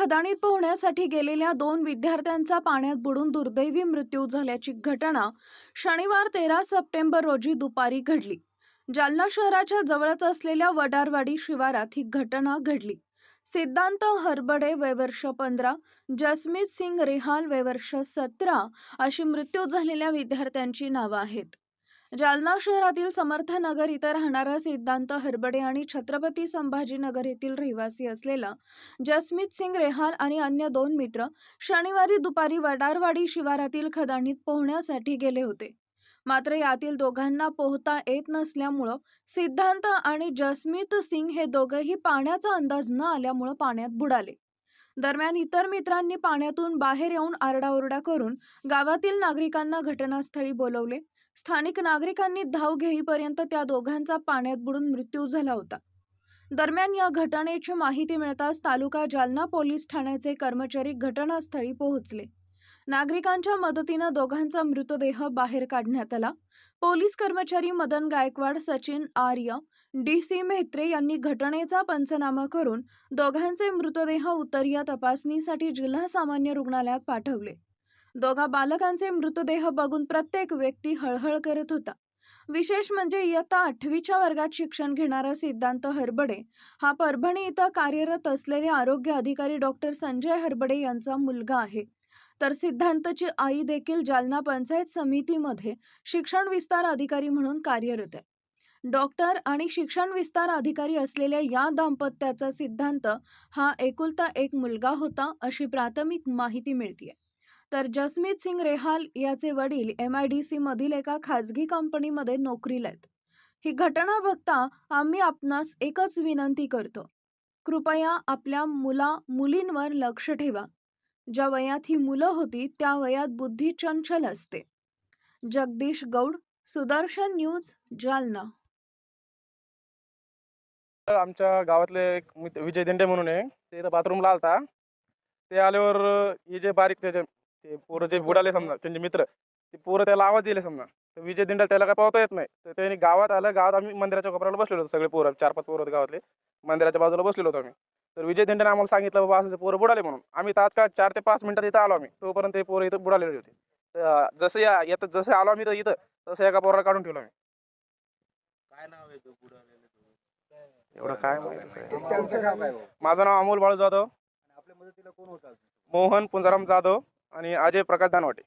खदाणीत पोहण्यासाठी गेलेल्या दोन विद्यार्थ्यांचा पाण्यात बुडून दुर्दैवी मृत्यू झाल्याची घटना शनिवार तेरा सप्टेंबर रोजी दुपारी घडली. जालना शहराच्या जवळच असलेल्या वडारवाडी शिवारात ही घटना घडली. सिद्धांत हरबडे वयवर्ष पंधरा जसमीत सिंग रेहाल वयवर्ष सतरा अशी मृत्यू झालेल्या विद्यार्थ्यांची नावं आहेत. जालना शहरातील समर्थनगर इथं राहणारा सिद्धांत हरबडे आणि छत्रपती संभाजीनगर येथील रहिवासी असलेला जसमीत सिंग रेहाल आणि अन्य दोन मित्र शनिवारी दुपारी वडारवाडी शिवारातील खदाणीत पोहण्यासाठी गेले होते. मात्र यातील दोघांना पोहता येत नसल्यामुळं सिद्धांत आणि जसमीत सिंग हे दोघेही पाण्याचा अंदाज न आल्यामुळं पाण्यात बुडाले. दरम्यान इतर मित्रांनी पाण्यातून बाहेर येऊन आरडाओरडा करून गावातील नागरिकांना घटनास्थळी बोलवले. स्थानिक नागरिकांनी धाव घेईपर्यंत त्या दोघांचा पाण्यात बुडून मृत्यू झाला होता. दरम्यान या घटनेची माहिती मिळताच तालुका जालना पोलीस ठाण्याचे कर्मचारी घटनास्थळी पोहोचले. नागरिकांच्या मदतीनं दोघांचा मृतदेह बाहेर काढण्यात आला. पोलीस कर्मचारी मदन गायकवाड सचिन आर्य डी सी मेहत्रे यांनी घटनेचा पंचनामा करून दोघांचे मृतदेह उत्तरीय तपासणीसाठी जिल्हा सामान्य रुग्णालयात पाठवले. दोघा बालकांचे मृतदेह बघून प्रत्येक व्यक्ती हळहळ करत होता. विशेष म्हणजे इयत्ता आठवीच्या वर्गात शिक्षण घेणारा सिद्धांत हरबडे हा परभणी इथं कार्यरत असलेले आरोग्य अधिकारी डॉक्टर संजय हरबडे यांचा मुलगा आहे. तर सिद्धांतची आई देखील जालना पंचायत समितीमध्ये शिक्षण विस्तार अधिकारी म्हणून कार्यरत आहे. डॉक्टर आणि शिक्षण विस्तार अधिकारी असलेल्या या दाम्पत्याचा सिद्धांत हा एकुलता एक मुलगा होता अशी प्राथमिक माहिती मिळते तर जसमीत सिंग रेहाल याचे वडील एम आय डी सी मधील एका खाजगी कंपनीमध्ये नोकरीला आहेत. ही घटना बघता आम्ही आपणास एकच विनंती करतो. कृपया आपल्या मुला मुलींवर लक्ष ठेवा. ज्या वयात ही मुलं होती त्या वयात बुद्धी चंचल असते. जगदीश गौड सुदर्शन न्यूज जालना. तर आमच्या गावातले एक विजय दिंडे म्हणून आहे. ते इथं बाथरूमला आलता. ते आल्यावर हे जे बारीक त्याचे ते पोरं जे बुडाले समजा त्यांचे मित्र ते पोरं त्याला आवाज दिले समजा. तर विजय दिंडे त्याला काय पावता येत नाही. तर त्याने गावात आलं गावात आम्ही मंदिराच्या कोपऱ्याला बसलेलो होतो. सगळे पोरं चार पाच पोरं होते गावातले. मंदिराच्या बाजूला बसलेलो होतो आम्ही. तर विजय दिंडेने आम्हाला सांगितलं बाबा असं पोरं बुडाले म्हणून. आम्ही तात्काळ चार ते पाच मिनिटात इथं आलो आम्ही. तोपर्यंत ते पोरं इथं बुडालेले होते. तर जसं या येतं जसं आलो आम्ही तर इथं तसं एका पोराला काढून ठेवलं आम्ही. काय नाव आहे तो बुडालेलं? एवढं काय माहिती सगळं. त्यांचं नाव काय हो? माझं नाव अमोल बाळू जाधव. आणि आपल्या मदतीला कोण होता मोहन पुंजाराम जाधव आणि अजय प्रकाश दानवाटे